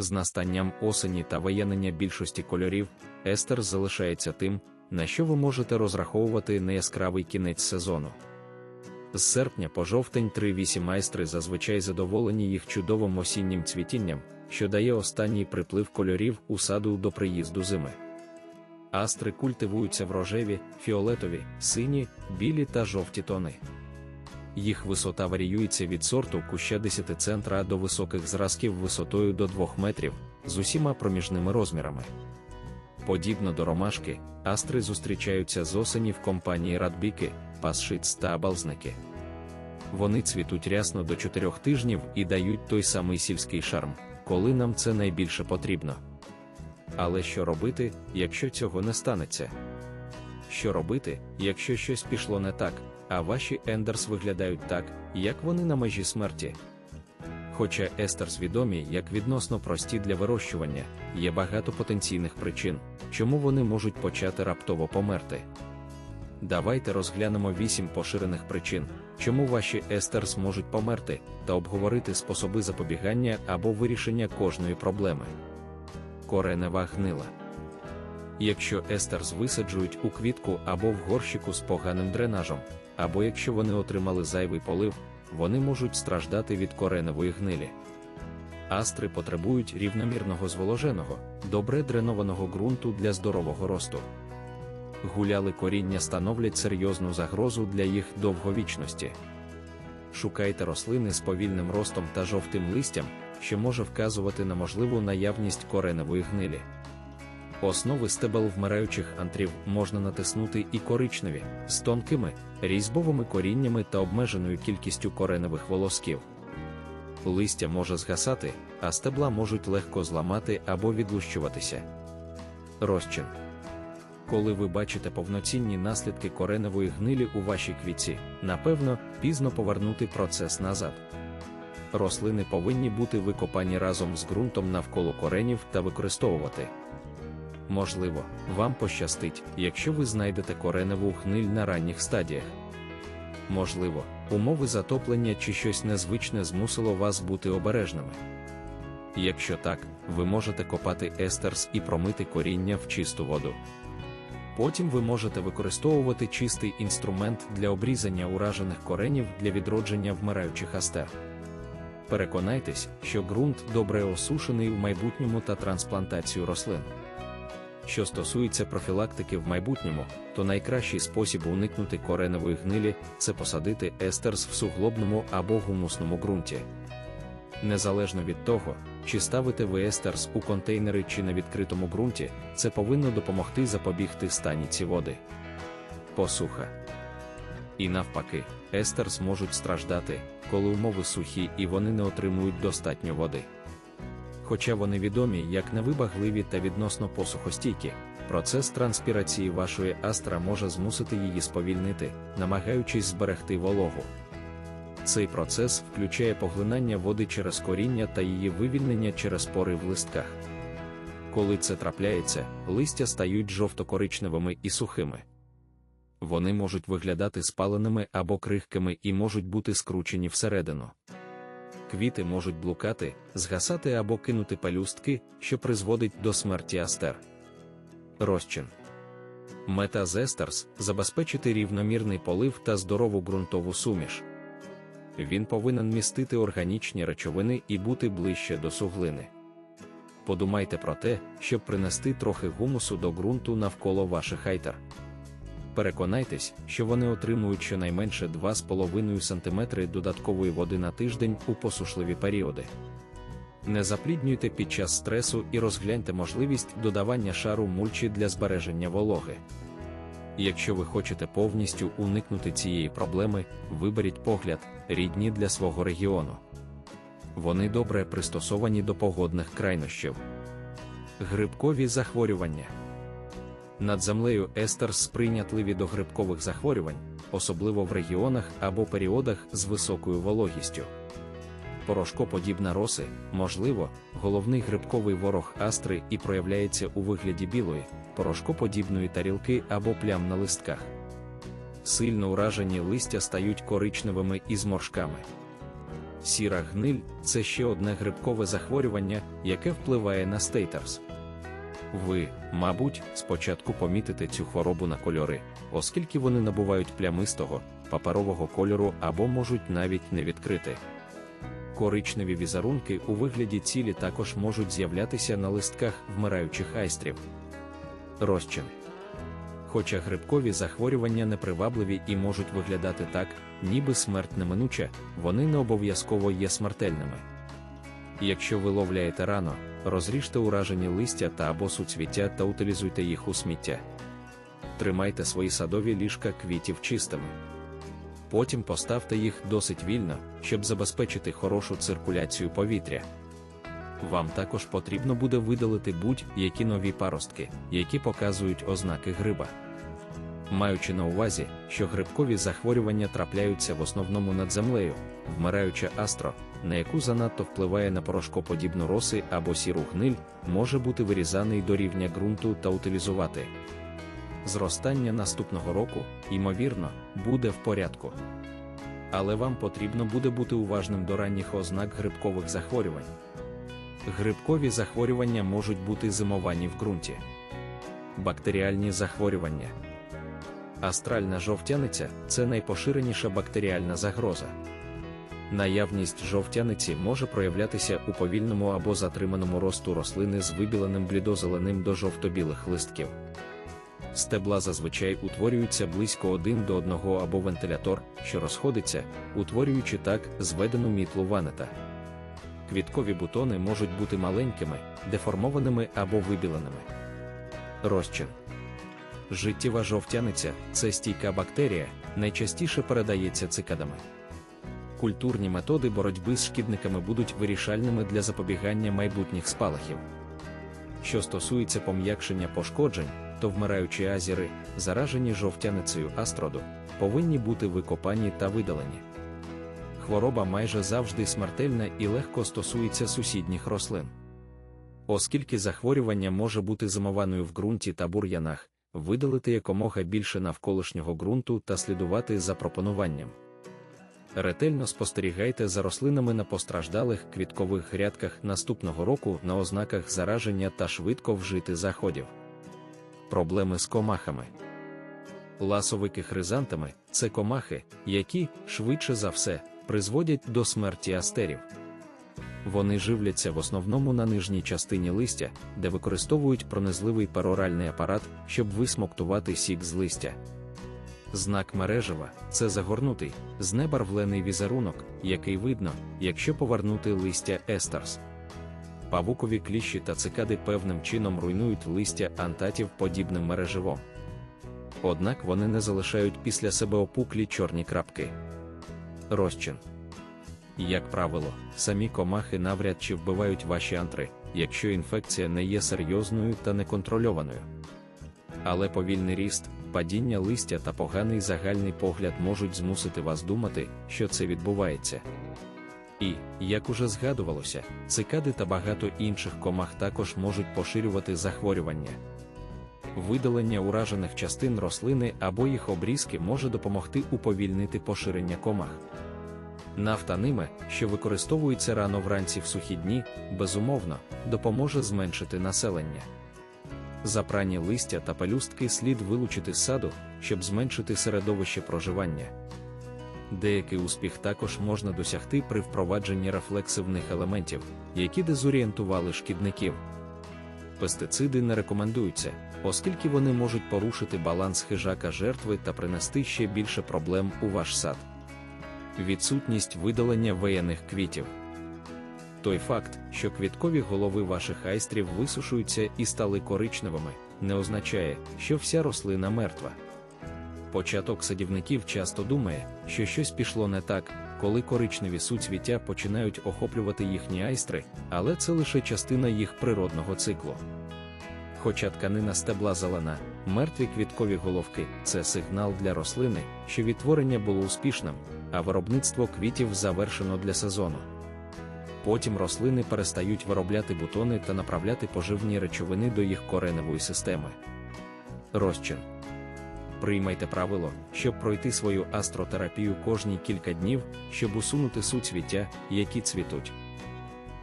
З настанням осені та виявлення більшості кольорів, естерс залишається тим, на що ви можете розраховувати на яскравий кінець сезону. З серпня по жовтень 3-8 майстри зазвичай задоволені їх чудовим осіннім цвітінням, що дає останній приплив кольорів у саду до приїзду зими. Астри культивуються в рожеві, фіолетові, сині, білі та жовті тони. Їх висота варіюється від сорту куща 10 центра до високих зразків висотою до 2 метрів з усіма проміжними розмірами. Подібно до ромашки, астри зустрічаються з осені в компанії радбіки, пасшиц та абалзники. Вони цвітуть рясно до 4 тижнів і дають той самий сільський шарм, коли нам це найбільше потрібно. Але що робити, якщо цього не станеться? Що робити, якщо щось пішло не так, а ваші ендерс виглядають так, як вони на межі смерті? Хоча естерс відомі як відносно прості для вирощування, є багато потенційних причин, чому вони можуть почати раптово померти. Давайте розглянемо вісім поширених причин, чому ваші естерс можуть померти, та обговорити способи запобігання або вирішення кожної проблеми. Коренева гнила. Якщо естерс висаджують у квітку або в горщику з поганим дренажем, або якщо вони отримали зайвий полив, вони можуть страждати від кореневої гнилі. Астри потребують рівномірного зволоженого, добре дренованого ґрунту для здорового росту. Гуляли коріння становлять серйозну загрозу для їх довговічності. Шукайте рослини з повільним ростом та жовтим листям, що може вказувати на можливу наявність кореневої гнилі. Основи стебел вмираючих антрів можна натиснути і коричневі, з тонкими, різьбовими коріннями та обмеженою кількістю кореневих волосків. Листя може згасати, а стебла можуть легко зламати або відлущуватися. Розчин. Коли ви бачите повноцінні наслідки кореневої гнилі у вашій квітці, напевно, пізно повернути процес назад. Рослини повинні бути викопані разом з ґрунтом навколо коренів та використовувати. Можливо, вам пощастить, якщо ви знайдете кореневу гниль на ранніх стадіях. Можливо, умови затоплення чи щось незвичне змусило вас бути обережними. Якщо так, ви можете копати естерс і промити коріння в чисту воду. Потім ви можете використовувати чистий інструмент для обрізання уражених коренів для відродження вмираючих астер. Переконайтесь, що ґрунт добре осушений в майбутньому та трансплантацію рослин. Що стосується профілактики в майбутньому, то найкращий спосіб уникнути кореневої гнилі це посадити естерс в суглобному або гумусному ґрунті. Незалежно від того, чи ставите ви естерс у контейнери чи на відкритому ґрунті, це повинно допомогти запобігти станіці води. Посуха. І навпаки, естерс можуть страждати, коли умови сухі і вони не отримують достатньо води. Хоча вони відомі як невибагливі та відносно посухостійкі, процес транспірації вашої астра може змусити її сповільнити, намагаючись зберегти вологу. Цей процес включає поглинання води через коріння та її вивільнення через пори в листках. Коли це трапляється, листя стають жовто-коричневими і сухими. Вони можуть виглядати спаленими або крихкими і можуть бути скручені всередину. Квіти можуть блукати, згасати або кинути пелюстки, що призводить до смерті астер. Розчин. Мета Зестерс забезпечити рівномірний полив та здорову ґрунтову суміш. Він повинен містити органічні речовини і бути ближче до суглини. Подумайте про те, щоб принести трохи гумусу до ґрунту навколо ваших айтер. Переконайтесь, що вони отримують щонайменше 2,5 см додаткової води на тиждень у посушливі періоди. Не запліднюйте під час стресу і розгляньте можливість додавання шару мульчі для збереження вологи. Якщо ви хочете повністю уникнути цієї проблеми, виберіть погляд, рідні для свого регіону. Вони добре пристосовані до погодних крайнощів. Грибкові захворювання. Над землею естерс сприйнятливі до грибкових захворювань, особливо в регіонах або періодах з високою вологістю. Порошкоподібна роси, можливо, головний грибковий ворог астри і проявляється у вигляді білої, порошкоподібної тарілки або плям на листках. Сильно уражені листя стають коричневими і зморшками. Сіра гниль це ще одне грибкове захворювання, яке впливає на стейтерс. Ви, мабуть, спочатку помітите цю хворобу на кольори, оскільки вони набувають плямистого, паперового кольору або можуть навіть не відкрити. Коричневі візерунки у вигляді цілі також можуть з'являтися на листках вмираючих айстрів. Розчин. Хоча грибкові захворювання непривабливі і можуть виглядати так, ніби смерть неминуча, вони не обов'язково є смертельними. Якщо ви ловляєте рано, розріжте уражені листя та або суцвіття та утилізуйте їх у сміття. Тримайте свої садові ліжка квітів чистими. Потім поставте їх досить вільно, щоб забезпечити хорошу циркуляцію повітря. Вам також потрібно буде видалити будь-які нові паростки, які показують ознаки гриба. Маючи на увазі, що грибкові захворювання трапляються в основному над землею, вмираюча астро, на яку занадто впливає на порошкоподібну роси або сіру гниль, може бути вирізаний до рівня ґрунту та утилізувати. Зростання наступного року, ймовірно, буде в порядку. Але вам потрібно буде бути уважним до ранніх ознак грибкових захворювань. Грибкові захворювання можуть бути зимовані в ґрунті. Бактеріальні захворювання. Астральна жовтяниця це найпоширеніша бактеріальна загроза. Наявність жовтяниці може проявлятися у повільному або затриманому росту рослини з вибіленим блідозеленим до жовто-білих листків. Стебла зазвичай утворюються близько один до одного або вентилятор, що розходиться, утворюючи так зведену мітлу ванета. Квіткові бутони можуть бути маленькими, деформованими або вибіленими. Розчин. Життєва жовтяниця це стійка бактерія, найчастіше передається цикадами. Культурні методи боротьби з шкідниками будуть вирішальними для запобігання майбутніх спалахів. Що стосується пом'якшення пошкоджень, то вмираючі азіри, заражені жовтяницею астроду, повинні бути викопані та видалені. Хвороба майже завжди смертельна і легко стосується сусідніх рослин. Оскільки захворювання може бути зимованою в ґрунті та бур'янах, видалити якомога більше навколишнього ґрунту та слідувати за пропонуванням. Ретельно спостерігайте за рослинами на постраждалих квіткових грядках наступного року на ознаках зараження та швидко вжити заходів. Проблеми з комахами. Ласовики хризантами це комахи, які, швидше за все, призводять до смерті астерів. Вони живляться в основному на нижній частині листя, де використовують пронизливий пероральний апарат, щоб висмоктувати сік з листя. Знак мережева це загорнутий, знебарвлений візерунок, який видно, якщо повернути листя естерс. Павукові кліщі та цикади певним чином руйнують листя антатів подібним мереживом. Однак вони не залишають після себе опуклі чорні крапки. Розчин. Як правило, самі комахи навряд чи вбивають ваші антри, якщо інфекція не є серйозною та неконтрольованою. Але повільний ріст, падіння листя та поганий загальний погляд можуть змусити вас думати, що це відбувається. І, як уже згадувалося, цикади та багато інших комах також можуть поширювати захворювання. Видалення уражених частин рослини або їх обрізки може допомогти уповільнити поширення комах. Нафта ними, що використовується рано вранці в сухі дні, безумовно, допоможе зменшити населення. Запрані листя та пелюстки слід вилучити з саду, щоб зменшити середовище проживання. Деякий успіх також можна досягти при впровадженні рефлексивних елементів, які дезорієнтували шкідників. Пестициди не рекомендуються, оскільки вони можуть порушити баланс хижака жертви та принести ще більше проблем у ваш сад. Відсутність видалення веяних квітів. Той факт, що квіткові голови ваших айстрів висушуються і стали коричневими, не означає, що вся рослина мертва. Початок садівників часто думає, що щось пішло не так, коли коричневі суцвіття починають охоплювати їхні айстри, але це лише частина їх природного циклу. Хоча тканина стебла зелена, мертві квіткові головки це сигнал для рослини, що відтворення було успішним, а виробництво квітів завершено для сезону. Потім рослини перестають виробляти бутони та направляти поживні речовини до їх кореневої системи. Розчин. Приймайте правило, щоб пройти свою астротерапію кожні кілька днів, щоб усунути суцвіття, які цвітуть.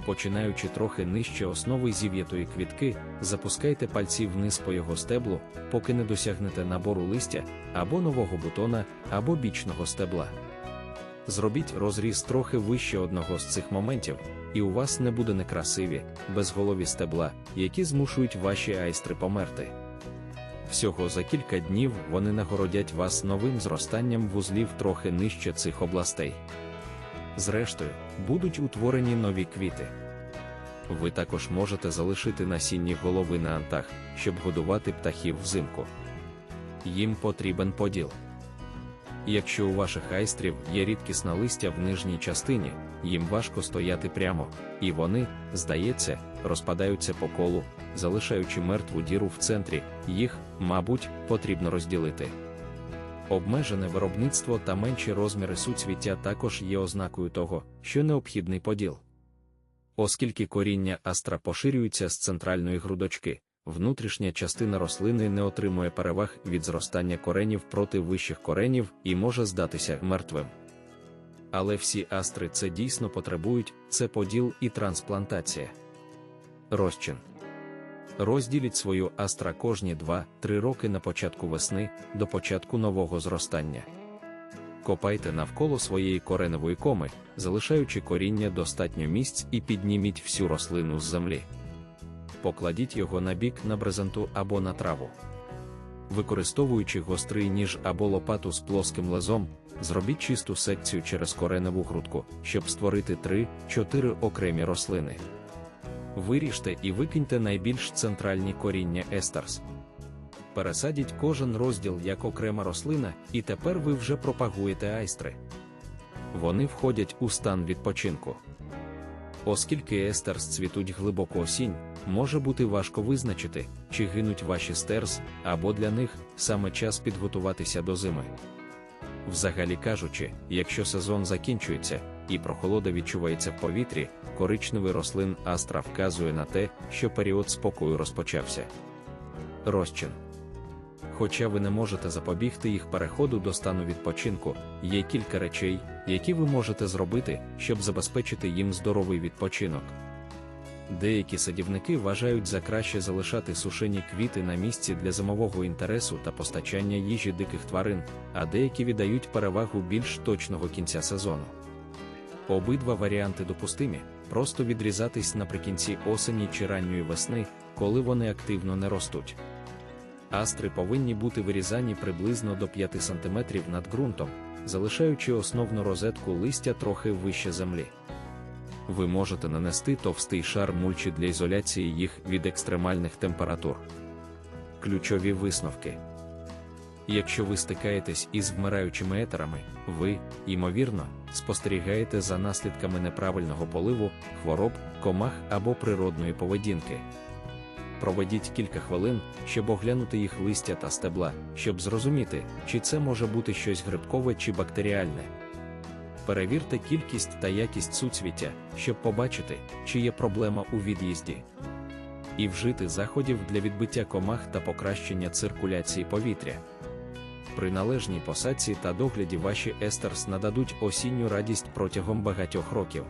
Починаючи трохи нижче основи зів'ятої квітки, запускайте пальці вниз по його стеблу, поки не досягнете набору листя або нового бутона, або бічного стебла. Зробіть розріз трохи вище одного з цих моментів, і у вас не буде некрасиві, безголові стебла, які змушують ваші айстри померти. Всього за кілька днів вони нагородять вас новим зростанням вузлів трохи нижче цих областей. Зрештою, будуть утворені нові квіти. Ви також можете залишити насінні голови на антах, щоб годувати птахів взимку. Їм потрібен поділ. Якщо у ваших айстрів є рідкісне листя в нижній частині, їм важко стояти прямо, і вони, здається, розпадаються по колу, залишаючи мертву діру в центрі, їх, мабуть, потрібно розділити. Обмежене виробництво та менші розміри суцвіття також є ознакою того, що необхідний поділ. Оскільки коріння астра поширюється з центральної грудочки, внутрішня частина рослини не отримує переваг від зростання коренів проти вищих коренів і може здатися мертвим. Але всі астри це дійсно потребують, це поділ і трансплантація. Розчин. Розділіть свою астра кожні 2-3 роки на початку весни до початку нового зростання. Копайте навколо своєї кореневої коми, залишаючи коріння достатньо місць і підніміть всю рослину з землі. Покладіть його на бік на брезенту або на траву. Використовуючи гострий ніж або лопату з плоским лезом, зробіть чисту секцію через кореневу грудку, щоб створити 3-4 окремі рослини. Виріжте і викиньте найбільш центральні коріння естерс. Пересадіть кожен розділ як окрема рослина, і тепер ви вже пропагуєте айстри. Вони входять у стан відпочинку. Оскільки естерс цвітуть глибоко осінь, може бути важко визначити, чи гинуть ваші стерз, або для них саме час підготуватися до зими. Взагалі кажучи, якщо сезон закінчується і прохолода відчувається в повітрі, коричневий рослин астра вказує на те, що період спокою розпочався. Розчин. Хоча ви не можете запобігти їх переходу до стану відпочинку, є кілька речей, які ви можете зробити, щоб забезпечити їм здоровий відпочинок. Деякі садівники вважають за краще залишати сушені квіти на місці для зимового інтересу та постачання їжі диких тварин, а деякі віддають перевагу більш точного кінця сезону. Обидва варіанти допустимі, просто відрізатись наприкінці осені чи ранньої весни, коли вони активно не ростуть. Астри повинні бути вирізані приблизно до 5 см над ґрунтом, залишаючи основну розетку листя трохи вище землі. Ви можете нанести товстий шар мульчі для ізоляції їх від екстремальних температур. Ключові висновки. Якщо ви стикаєтесь із вмираючими етерами, ви, ймовірно, спостерігаєте за наслідками неправильного поливу, хвороб, комах або природної поведінки. Проведіть кілька хвилин, щоб оглянути їх листя та стебла, щоб зрозуміти, чи це може бути щось грибкове чи бактеріальне. Перевірте кількість та якість суцвіття, щоб побачити, чи є проблема у від'їзді. І вжити заходів для відбиття комах та покращення циркуляції повітря. При належній посадці та догляді ваші естерс нададуть осінню радість протягом багатьох років.